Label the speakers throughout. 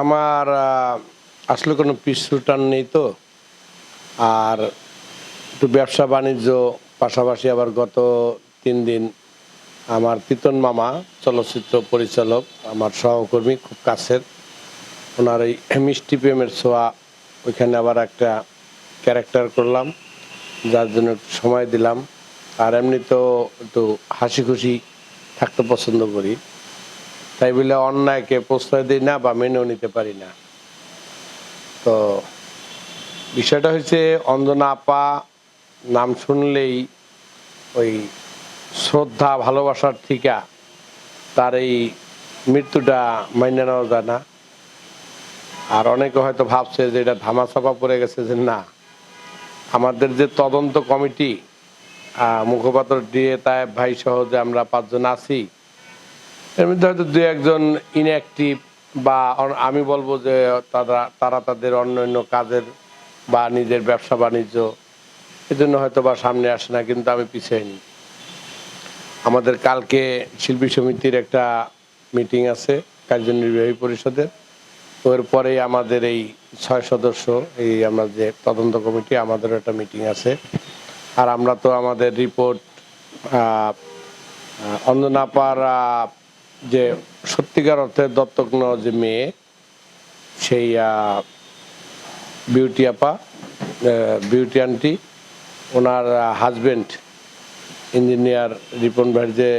Speaker 1: আমার আসলে কোনো পিছুটান নেই তো। আর একটু ব্যবসা বাণিজ্য, পাশাপাশি আবার গত তিন দিন আমার তিতন মামা, চলচ্চিত্র পরিচালক, আমার সহকর্মী খুব কাছের, ওনার এই মিষ্টি প্রেমের ছোঁয়া, ওইখানে আবার একটা ক্যারেক্টার করলাম, যার জন্য একটু সময় দিলাম। আর এমনি তো একটু হাসি খুশি থাকতে পছন্দ করি। তাই বলে অন্যায়কে প্রশ্রয় দিই না বা মেনেও নিতে পারি না। তো বিষয়টা হচ্ছে অঞ্জনা আপা নাম শুনলেই ওই শ্রদ্ধা, ভালোবাসার ঠিকা, তার এই মৃত্যুটা মাইনে নেওয়া যায় না। আর অনেকে হয়তো ভাবছে যে এটা ধামাচাপা পড়ে গেছে যে না, আমাদের যে তদন্ত কমিটি মুখপাত্র দিয়ে তায়েব ভাই সহ যে আমরা পাঁচজন আছি এর মধ্যে হয়তো দু একজন ইনঅ্যাক্টিভ বা আমি বলব যে তারা তারা তাদের অন্যান্য কাজের বা নিজের ব্যবসা বাণিজ্য এজন্য হয়তো বা সামনে আসে না কিন্তু আমি পিছিয়ে নিই। আমাদের কালকে শিল্পী সমিতির একটা মিটিং আছে কার্যনির্বাহী পরিষদের। ওর পরেই আমাদের এই ছয় সদস্য এই আমরা যে তদন্ত কমিটি আমাদেরও একটা মিটিং আছে। আর আমরা তো আমাদের রিপোর্ট অঞ্জনাপার আহ, যে সত্যিকার অর্থে দত্তক নেওয়া যে মেয়ে, সেই বিউটি আপা বিউটি আন্টি ওনার হাজবেন্ড ইঞ্জিনিয়ার রিপন ভাই যে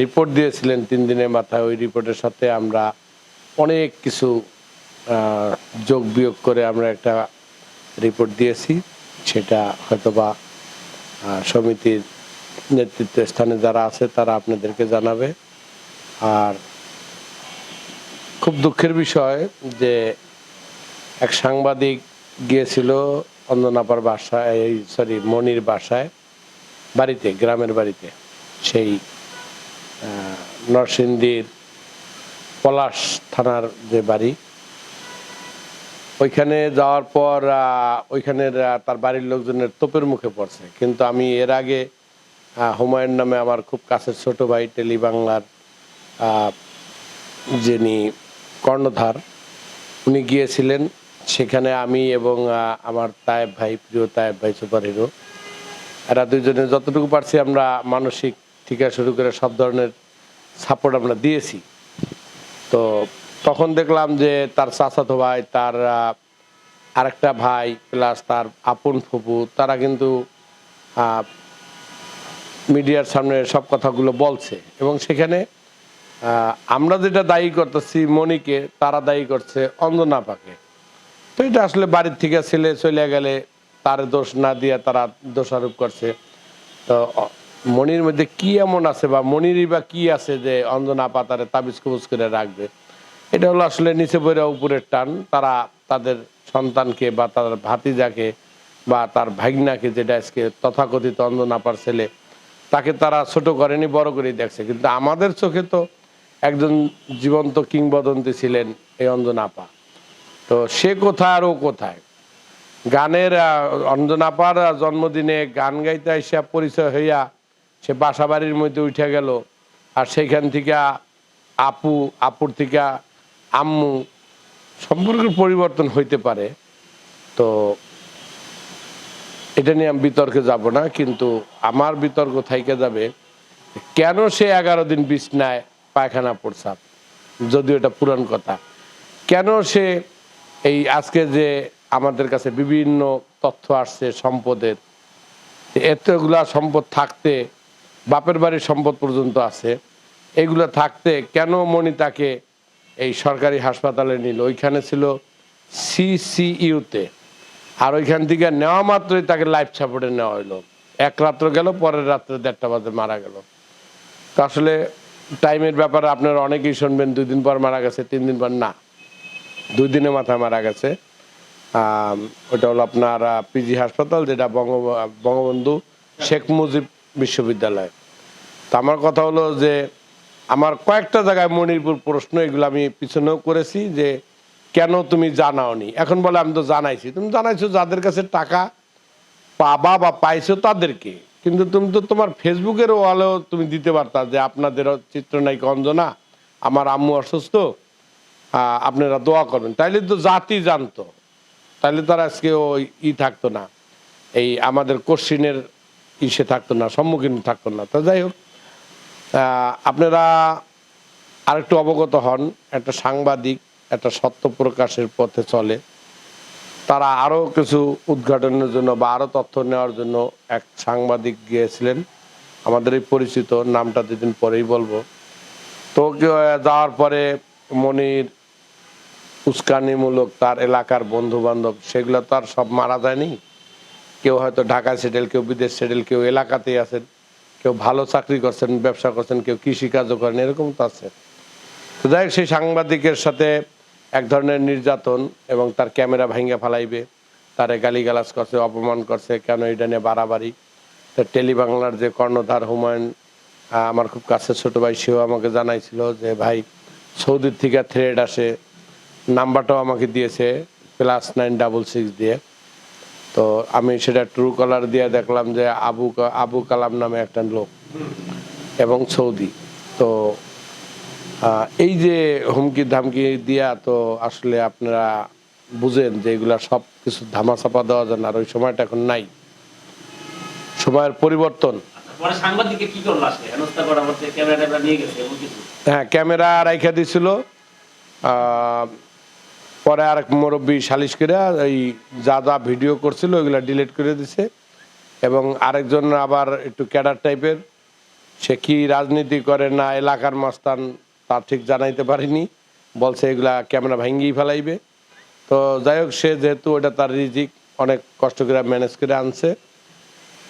Speaker 1: রিপোর্ট দিয়েছিলেন তিন দিনের মাথায়, ওই রিপোর্টের সাথে আমরা অনেক কিছু যোগ বিয়োগ করে আমরা একটা রিপোর্ট দিয়েছি। সেটা হয়তোবা সমিতির নেতৃত্ব স্থানে যারা আছে, তারা আপনাদেরকে জানাবে। আর খুব দুঃখের বিষয় যে এক সাংবাদিক গিয়েছিল অঞ্জনাপার বাসায়, এই সরি, মনির বাসায়, বাড়িতে, গ্রামের বাড়িতে, সেই নরসিংদীর পলাশ থানার যে বাড়ি, ওইখানে যাওয়ার পর ওইখানের তার বাড়ির লোকজনের তোপের মুখে পড়ছে। কিন্তু আমি এর আগে হুমায়ুন নামে আমার খুব কাছের ছোট ভাই টেলি বাংলার যিনি কর্ণধার, উনি গিয়েছিলেন। সেখানে আমি এবং আমার তায়েব ভাই, প্রিয় তায়েব ভাই সুপার হিরো এরা দুজনে যতটুকু পারছি আমরা মানসিক থেকে শুরু করে সব ধরনের সাপোর্ট আমরা দিয়েছি। তো তখন দেখলাম যে তার চাচাতো ভাই, তার আরেকটা ভাই প্লাস তার আপন ফুপু, তারা কিন্তু মিডিয়ার সামনে সব কথাগুলো বলছে। এবং সেখানে আমরা যেটা দায়ী করতেছি মনিকে তারা দায়ী করছে অঞ্জনাপাকে। তো এটা আসলে বাড়ির থেকে ছেলে চলে গেলে তার দোষ না দিয়ে তারা দোষারোপ করছে। তো মনির মধ্যে কি এমন আছে বা মনিরই বা কি আছে যে অঞ্জনা আপা তারে তাবিজ কবুজ করে রাখবে? এটা হলো আসলে নিচে পড়ে উপরের টান। তারা তাদের সন্তানকে বা তার ভাতিজাকে বা তার ভাগনাকে যেটা আজকে তথাকথিত অঞ্জনা আপার ছেলে, তাকে তারা ছোট করেনি, বড় করেই দেখছে। কিন্তু আমাদের চোখে তো একজন জীবন্ত কিংবদন্তি ছিলেন এই অঞ্জনা আপা তো সে কোথায় আর ও কোথায়? গানের অঞ্জনাপার জন্মদিনে গান গাইতে আইসা পরিচয় হইয়া সে বাসা বাড়ির মধ্যে উঠে গেল আর সেইখান থেকে আপু, আপুর থেকে আম্মু সম্পর্কের পরিবর্তন হইতে পারে। তো এটা নিয়ে আমি বিতর্কে যাব না, কিন্তু আমার বিতর্ক থাইকে যাবে, কেন সে এগারো দিন বিছনায় পায়খানা প্রস্রাব, যদিও এটা পুরান কথা। কেন সে এই আজকে যে আমাদের কাছে বিভিন্ন তথ্য আসছে সম্পদের এতগুলা সম্পদ থাকতে, বাপের বাড়ির সম্পদ পর্যন্ত আছে, এগুলো থাকতে কেন মনি তাকে এই সরকারি হাসপাতালে নিল? ওইখানে ছিল সিসিইউতে আর ওইখান থেকে নেওয়া মাত্রই তাকে লাইফ সাপোর্টে নেওয়া হলো এক রাত্র গেল, পরের রাত্রে দেড়টা বাজে মারা গেল। আসলে টাইমের ব্যাপারে আপনারা অনেকেই শুনবেন, দুই দিন পর মারা গেছে, তিন দিন পর না। দুই দিনের মাথায় মারা গেছে। ওটা হলো আপনার পিজি হাসপাতাল, যেটা বঙ্গ, বঙ্গবন্ধু শেখ মুজিব বিশ্ববিদ্যালয়। তো আমার কথা হলো যে, আমার কয়েকটা জায়গায় মণিপুর প্রশ্ন, এগুলো আমি পিছনেও করেছি যে, কেন তুমি জানাওনি? এখন বলে আমি তো জানাইছি। তুমি জানাইছো যাদের কাছে টাকা পাবা বা পাইছো তাদেরকে। কিন্তু তুমি তো তোমার ফেসবুকের ওয়ালেও তুমি দিতে পারতা যে আপনাদের চিত্রনায়িকা অঞ্জনা আমার আম্মু অসুস্থ আপনারা দোয়া করবেন। তাইলে তো জাতি জানতো তাহলে তার আজকে ওই ই থাকতো না, এই আমাদের কোশ্চিনের ইসে থাকতো না, সম্মুখীন থাকতো না। তা যাই হোক আপনারা আরেকটু অবগত হন, একটা সাংবাদিক একটা সত্য প্রকাশের পথে চলে। তারা আরও কিছু উদ্ঘাটনের জন্য বা আরও তথ্য নেওয়ার জন্য এক সাংবাদিক গিয়েছিলেন। আমাদের এই পরিচিত নামটা দুদিন পরেই বলব। তো যাওয়ার পরে মনির উস্কানিমূলক তার এলাকার বন্ধু বান্ধব সেগুলো তো আর সব মারা যায়নি। কেউ হয়তো ঢাকা সেটেল কেউ বিদেশ সেটেল কেউ এলাকাতেই আছেন, কেউ ভালো চাকরি করছেন, ব্যবসা করছেন, কেউ কৃষিকাজও করেন, এরকম তো আছে। তো যাই সেই সাংবাদিকের সাথে এক ধরনের নির্যাতন এবং তার ক্যামেরা ভাঙ্গা ফালাইবে, তারে গালিগালাজ করছে, অপমান করছে, কেন এটা নিয়ে বাড়াবাড়ি? তো টেলিবাংলার যে কর্ণধার হুমায়ুন আমার খুব কাছের ছোট ভাই, সেও আমাকে জানাইছিল যে, ভাই, সৌদির থেকে থ্রেড আসে, নাম্বারটাও আমাকে দিয়েছে প্লাস নাইন ডাবল সিক্স দিয়ে। তো আমি সেটা ট্রু কলার দিয়ে দেখলাম যে, আবু আবু কালাম নামে একটা লোক এবং সৌদি। তো এই যে হুমকি ধামকি দিয়া তো আসলে আপনারা বুঝেন যে এগুলা সব কিছু ধামাচাপা দেওয়া যায় না আর ওই সময়টা এখন নাই। সময়ের পরিবর্তন। হ্যাঁ ক্যামেরা রাইখা দিছিল। পরে আরেক মুরব্বী সালিশ করে এই যা যা ভিডিও করছিল ওইগুলো ডিলিট করে দিছে। এবং আরেকজন আবার একটু ক্যাডার টাইপের সে কি রাজনীতি করে না এলাকার মাস্তান তা ঠিক জানাইতে পারিনি। বলছে এগুলা ক্যামেরা ভাঙ্গিয়ে ফেলাইবে। তো যাই হোক সে যেহেতু ওটা তার রিজিক অনেক কষ্ট করে ম্যানেজ করে আনছে।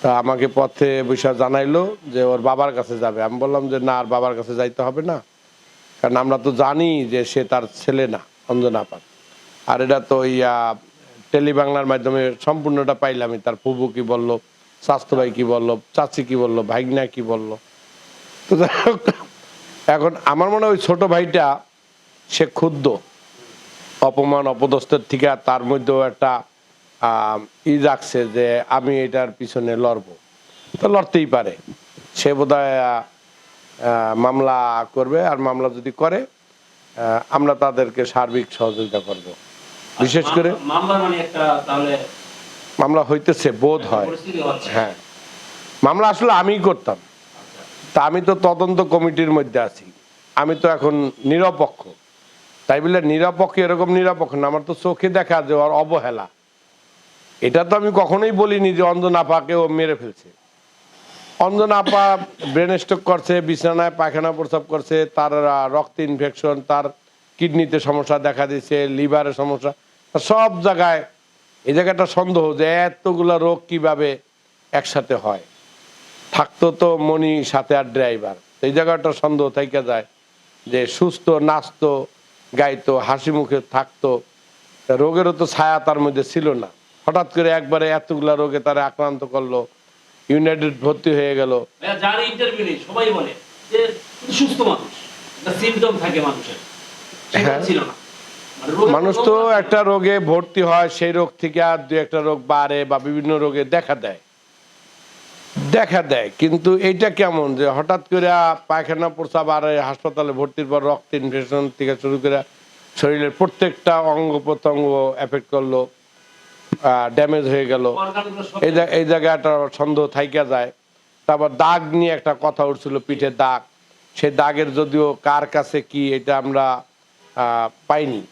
Speaker 1: তা আমাকে পথে বিষয় জানাইলো যে ওর বাবার কাছে যাবে। আমি বললাম যে না আর বাবার কাছে যাইতে হবে না। কারণ আমরা তো জানি যে সে তার ছেলে না অঞ্জনা পাক আর এটা তো ইয়া টেলিবাংলার মাধ্যমে সম্পূর্ণটা পাইলামই। তার ফুবু কি বলল স্বাস্থ্য ভাই কি বলল চাচি কি বলল ভাইগনা কি বলল। তো যাই হোক, এখন আমার মনে হয় ওই ছোট ভাইটা সে ক্ষুদ্র অপমান অপদস্থের থেকে তার মধ্যেও একটা ই রাখছে যে আমি এটার পিছনে লড়ব। তো লড়তেই পারে। সে বোধ মামলা করবে আর মামলা যদি করে আমরা তাদেরকে সার্বিক সহযোগিতা করব। বিশেষ করে
Speaker 2: মামলা- মামলার মানে
Speaker 1: মামলা হইতেছে বোধ হয়। হ্যাঁ। মামলা আসলে আমিই করতাম। তা আমি তো তদন্ত কমিটির মধ্যে আছি। আমি তো এখন নিরপেক্ষ। তাই বলে নিরপেক্ষ এরকম নিরপেক্ষ না, আমার তো চোখে দেখা যে ওর অবহেলা। এটা তো আমি কখনোই বলিনি যে অঞ্জন আপাকে ও মেরে ফেলছে। অঞ্জন আপা ব্রেন স্ট্রোক করছে, বিছানায় পায়খানা প্রস্রাব করছে, তার রক্ত ইনফেকশন তার কিডনিতে সমস্যা দেখা দিচ্ছে লিভারের সমস্যা। সব জায়গায় এই জায়গাটা সন্দেহ যে এতগুলা রোগ কীভাবে একসাথে হয়। থাকতো তো মনি সাথে আর ড্রাইভার। এই জায়গাটা সন্দেহ থেকে যায় যে সুস্থ নাচতো গাইতো হাসি মুখে থাকতো। রোগেরও তো ছায়া তার মধ্যে ছিল না। হঠাৎ করে একবারে এতগুলা রোগে তারা আক্রান্ত করল ইউনাইটেড ভর্তি হয়ে গেল।
Speaker 2: যার ইন্টারভিউ নেই সবাই বলে যে সুস্থ মানুষ সিমটম থাকে মানুষের।
Speaker 1: হ্যাঁ।
Speaker 2: ছিল না। মানে
Speaker 1: মানুষ তো একটা রোগে ভর্তি হয় সেই রোগ থেকে আর দু একটা রোগ বাড়ে বা বিভিন্ন রোগে দেখা দেয়। দেখা দেয় কিন্তু এইটা কেমন যে হঠাৎ করে পায়খানা প্রস্রাব আর হাসপাতালে ভর্তির পর রক্ত ইনফেকশন থেকে শুরু করে শরীরের প্রত্যেকটা অঙ্গ প্রত্যঙ্গ এফেক্ট করল ড্যামেজ হয়ে গেল। এই এই জায়গাটা সন্দেহ থাইকা যায়। তারপর দাগ নিয়ে একটা কথা উঠছিল পিঠে দাগ। সেই দাগের যদিও কার কাছে কি এটা আমরা পাইনি।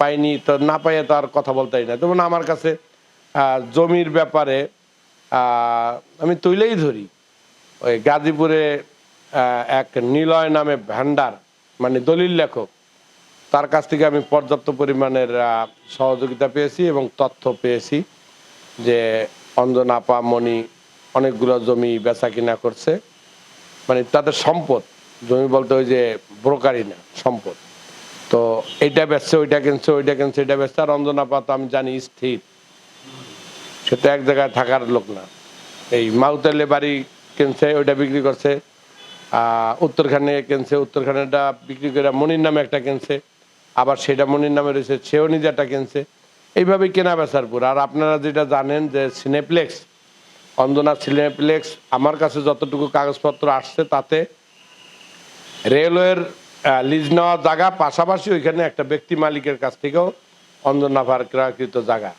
Speaker 1: পাইনি তো না পাইয়ে তো আর কথা বলতেই না। যেমন আমার কাছে জমির ব্যাপারে আমি তুইলেই ধরি। ওই গাজীপুরে এক নিলয় নামে ভান্ডার মানে দলিল লেখক, তার কাছ থেকে আমি পর্যাপ্ত পরিমাণের সহযোগিতা পেয়েছি এবং তথ্য পেয়েছি যে অঞ্জন আপা, মণি অনেকগুলো জমি বেচা কিনা করছে। মানে তাদের সম্পদ, জমি বলতে ওই যে ব্রোকারি না, সম্পদ। তো এইটা বেচছে, ওইটা কিনছে ওইটা কিনছে এটা বেচছে, আর অঞ্জন আপা তো আমি জানি স্থির। সে তো এক জায়গায় থাকার লোক না। এই মাউতালে বাড়ি কিনছে, ওইটা বিক্রি করছে উত্তরখানে কিনছে, উত্তরখানেটা বিক্রি করে মনির নামে একটা কিনছে, আবার সেটা মনির নামে রয়েছে, সেও নিজেরটা কিনছে। এইভাবে কেনা বেচার আর আপনারা যেটা জানেন যে সিনেপ্লেক্স অঞ্জনা সিনেপ্লেক্স আমার কাছে যতটুকু কাগজপত্র আসছে তাতে রেলওয়ের লিজ নেওয়া জায়গা, পাশাপাশি ওইখানে একটা ব্যক্তি মালিকের কাছ থেকেও অঞ্জনাফার ক্রয়কৃত জায়গা।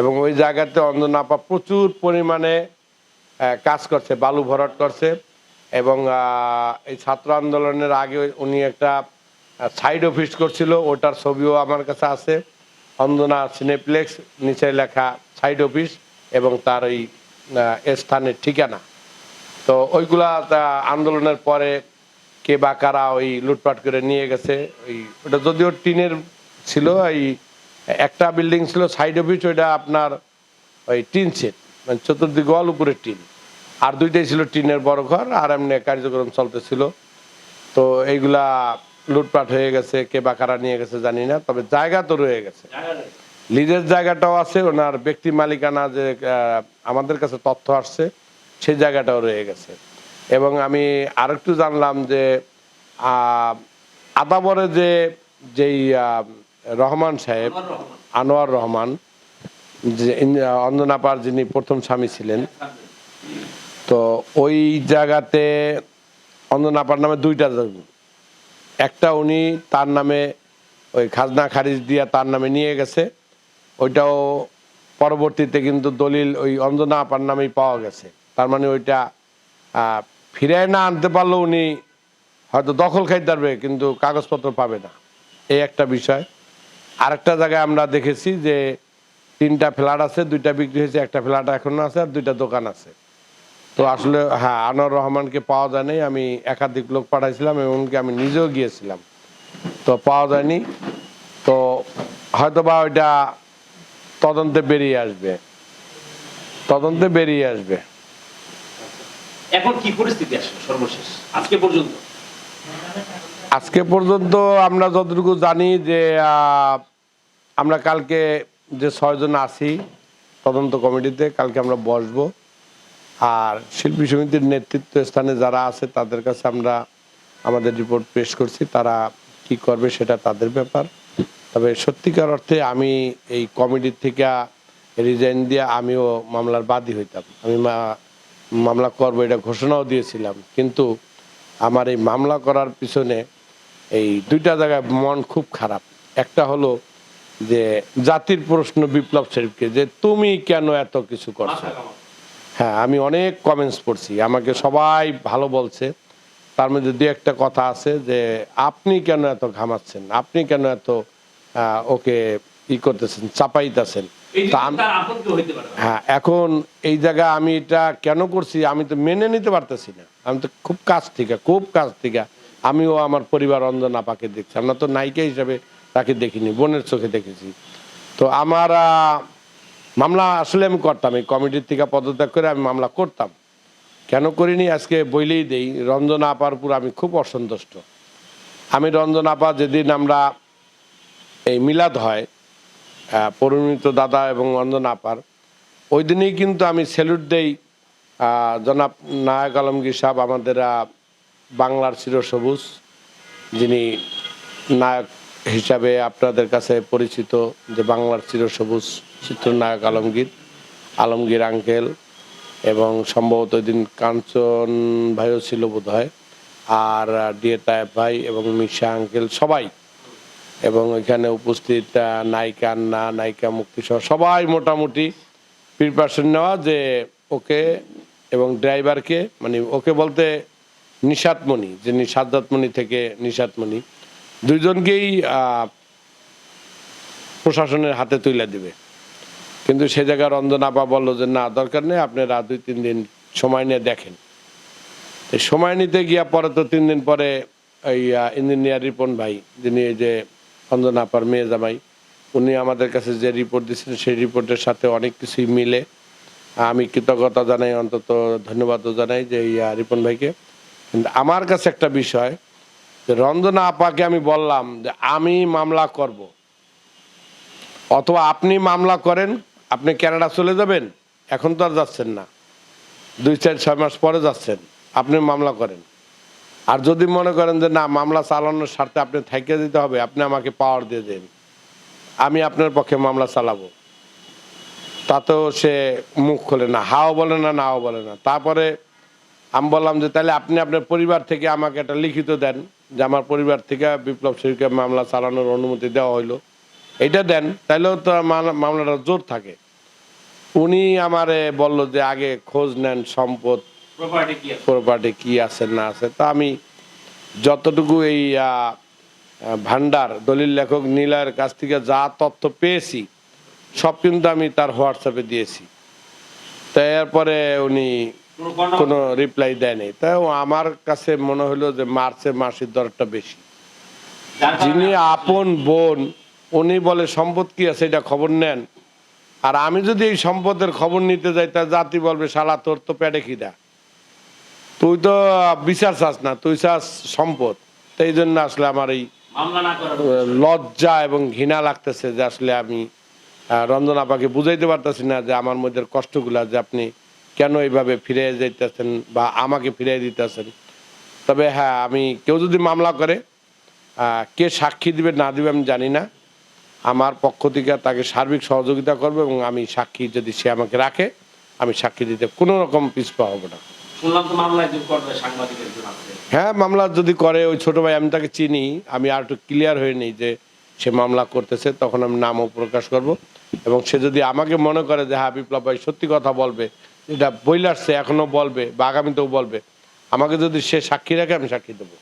Speaker 1: এবং ওই জায়গাতে অঞ্জনাফা প্রচুর পরিমাণে কাজ করছে, বালু ভরাট করছে এবং এই ছাত্র আন্দোলনের আগে উনি একটা সাইড অফিস করছিল, ওটার ছবিও আমার কাছে আছে। অঞ্জনা সিনেপ্লেক্স নিচে লেখা সাইড অফিস এবং তার ওই স্থানের ঠিকানা। তো ওইগুলা আন্দোলনের পরে কে বা কারা ওই লুটপাট করে নিয়ে গেছে, ওই, ওটা যদিও টিনের ছিল, এই একটা বিল্ডিং ছিল সাইড অফিস ওইটা আপনার ওই টিন সেট মানে চতুর্দিক ওয়াল উপরে টিন। আর দুইটাই ছিল টিনের বড় ঘর আর এমনি কার্যক্রম চলতেছিল। তো এইগুলা লুটপাট হয়ে গেছে কে বা কারা নিয়ে গেছে জানি না তবে জায়গা তো রয়ে গেছে। লিজের জায়গাটাও আছে ওনার ব্যক্তি মালিকানা যে আমাদের কাছে তথ্য আসছে সেই জায়গাটাও রয়ে গেছে। এবং আমি আরেকটু জানলাম যে আদাবরে যে যেই রহমান সাহেব আনোয়ার রহমান। যে অঞ্জনাপার যিনি প্রথম স্বামী ছিলেন তো ওই জায়গাতে অঞ্জনাপার নামে দুইটা জমি একটা উনি তার নামে ওই খাজনা খারিজ দিয়া তার নামে নিয়ে গেছে ওইটাও পরবর্তীতে কিন্তু দলিল ওই অঞ্জনা আপার নামেই পাওয়া গেছে। তার মানে ওইটা ফিরায় না আনতে পারলেও উনি হয়তো দখল খাইতে পারবে কিন্তু কাগজপত্র পাবে না। এই একটা বিষয়। আরেকটা জায়গায় আমরা দেখেছি যে তিনটা ফ্ল্যাট আছে দুইটা বিক্রি হয়েছে একটা ফ্ল্যাট এখনও আছে আর দুইটা দোকান আছে। তো আসলে হ্যাঁ আনোয়ার রহমানকে পাওয়া যায়নি আমি একাধিক লোক পাঠাইছিলাম এমনকি আমি নিজেও গিয়েছিলাম। তো পাওয়া যায়নি তো হয়তো বা ওইটা তদন্তে বেরিয়ে আসবে। তদন্তে বেরিয়ে আসবে।
Speaker 2: এখন কি পরিস্থিতি আসলে সর্বশেষ? আজকে পর্যন্ত?
Speaker 1: আজকে পর্যন্ত আমরা যতটুকু জানি যে আহ, আমরা কালকে যে ছয়জন আছি তদন্ত কমিটিতে, কালকে আমরা বসবো। আর শিল্পী সমিতির নেতৃত্ব স্থানে যারা আছে, তাদের কাছে আমরা আমাদের রিপোর্ট পেশ করছি, তারা কি করবে সেটা তাদের ব্যাপার। তবে সত্যিকার অর্থে আমি এই কমিটির থেকে রিজাইন দিয়ে আমিও মামলার বাদী হইতাম। আমি মামলা করব এটা ঘোষণাও দিয়েছিলাম। কিন্তু আমার এই মামলা করার পিছনে এই দুইটা জায়গায় মন খুব খারাপ। একটা হলো যে জাতির প্রশ্ন বিপ্লব শরীফকে যে তুমি কেন এত কিছু করছ? হ্যাঁ আমি অনেক কমেন্টস পড়ছি। আমাকে সবাই ভালো বলছে। তার মধ্যে দু একটা কথা আছে যে আপনি কেন এত ঘামাচ্ছেন? আপনি কেন এত ওকে ই করতেছেন চাপাইতেছেন। হ্যাঁ এখন এই জায়গায় আমি এটা কেন করছি আমি তো মেনে নিতে পারতেছি না। আমি তো খুব কাছ থেকে খুব কাছ থেকে। আমিও আমার পরিবার অঞ্জন আপাকে দেখছি। আমরা তো নায়িকা হিসাবে তাকে দেখিনি বোনের চোখে দেখেছি। তো আমার মামলা আসলে আমি করতাম এই কমিটির থেকে পদত্যাগ করে আমি মামলা করতাম। কেন করিনি? আজকে বইলেই দেই রঞ্জন আপার উপর আমি খুব অসন্তুষ্ট। আমি রঞ্জন আপা যেদিন আমরা এই মিলাদ হয় আহ, পরিণীত দাদা এবং অঞ্জন আপার ওই দিনেই কিন্তু আমি স্যালুট দেই জনাব নায়ক আলমগীর সাহেব আমাদের বাংলার চিরসবুজ যিনি নায়ক হিসাবে আপনাদের কাছে পরিচিত যে বাংলার চিরসবুজ চিত্রনায়ক আলমগীর আলমগীর আঙ্কেল এবং সম্ভবত ওই দিন কাঞ্চন ভাইও ছিল বোধ হয় আর তায়েব ভাই এবং মিশা আঙ্কেল সবাই। এবং এখানে উপস্থিত নায়িকা আন্না, নায়িকা মুক্তি সহ সবাই মোটামুটি প্রিপারেশন নেওয়া যে ওকে এবং ড্রাইভারকে মানে ওকে বলতে নিশাতমণি যিনি সাজ্জাদমণি থেকে নিশাতমণি দুইজনকেই প্রশাসনের হাতে তুলে দিবে। কিন্তু সে জায়গায় রঞ্জন আপা বলল যে, না, দরকার নেই, আপনি আপনারা দুই, তিন দিন সময় নিয়ে দেখেন। সময় নিতে গিয়া পরে তো তিন দিন পরে এই ইঞ্জিনিয়ার রিপন ভাই, যিনি যে রঞ্জন আপার মেয়ে জামাই, উনি আমাদের কাছে যে রিপোর্ট দিচ্ছেন সেই রিপোর্টের সাথে অনেক কিছুই মিলে। আমি কৃতজ্ঞতা জানাই, অন্তত ধন্যবাদও জানাই যে এই রিপন ভাইকে। কিন্তু আমার কাছে একটা বিষয় রঞ্জনা আপাকে আমি বললাম যে আমি মামলা করব। অথবা আপনি মামলা করেন, আপনি কানাডা চলে যাবেন, এখন তো আর যাচ্ছেন না। দুই চার, ছয় মাস পরে যাচ্ছেন, আপনি মামলা করেন। আর যদি মনে করেন যে না, মামলা চালানোর স্বার্থে আপনি থাইকে দিতে হবে, আপনি আমাকে পাওয়ার দিয়ে দেন। আমি আপনার পক্ষে মামলা চালাবো। তাতেও সে মুখ খোলে না, হাও বলে না, নাও বলে না। তারপরে আমি বললাম যে তাহলে আপনি আপনার পরিবার থেকে আমাকে একটা লিখিত দেন। যে আমার পরিবার থেকে বিপ্লব শরীফকে মামলা চালানোর অনুমতি দেওয়া হইল। এটা দেন তাইলেও তো মামলা- মামলাটা জোর থাকে। উনি আমারে বলল যে আগে খোঁজ নেন সম্পদ
Speaker 2: প্রপার্টি কি আছে?
Speaker 1: না আছে। তা আমি যতটুকু এই ভান্ডার দলিল লেখক নীলার কাছ থেকে যা তথ্য পেয়েছি সব কিন্তু আমি তার হোয়াটসঅ্যাপে দিয়েছি। তা এরপরে উনি
Speaker 2: কোনো
Speaker 1: রিপ্লাই দেয়নি তাই আমার কাছে মনে হলো যে মার্চে মাসের দরটা বেশি। যিনি আপন বোন উনি বলে সম্পদ কি আছে এটা খবর নেন। আর আমি যদি এই সম্পদের খবর নিতে যাই তা জাতি বলবে শালা তোর তো পেটে খিদা। তুই তো বিচার চাস না তুই চাস সম্পদ। তো এই জন্য আসলে আমার এই লজ্জা এবং ঘৃণা লাগতেছে যে আসলে আমি রঞ্জন আপাকে বুঝাইতে পারতেছি না যে আমার মধ্যে কষ্টগুলা যে আপনি কেন এইভাবে ফিরে যাইতেছেন বা আমাকে ফিরে দিতেছেন? তবে হ্যাঁ আমি কেউ যদি মামলা করে কে সাক্ষী দিবে না দিবে আমি জানি না। আমার পক্ষ থেকে তাকে সার্বিক সহযোগিতা করবে এবং আমি সাক্ষী যদি সে আমাকে রাখে আমি সাক্ষী দিতে কোনো রকম পিছপা হব না। হ্যাঁ মামলা যদি করে ওই ছোট ভাই আমি তাকে চিনি আমি আর একটু ক্লিয়ার হয়ে নিই যে সে মামলা করতেছে তখন আমি নামও প্রকাশ করব। এবং সে যদি আমাকে মনে করে যে হ্যাঁ বিপ্লব ভাই সত্যি কথা বলবে এটা বইলারছে এখনও বলবে বা আগামীতেও বলবে। আমাকে যদি সে সাক্ষী রাখে, আমি সাক্ষী দেবো।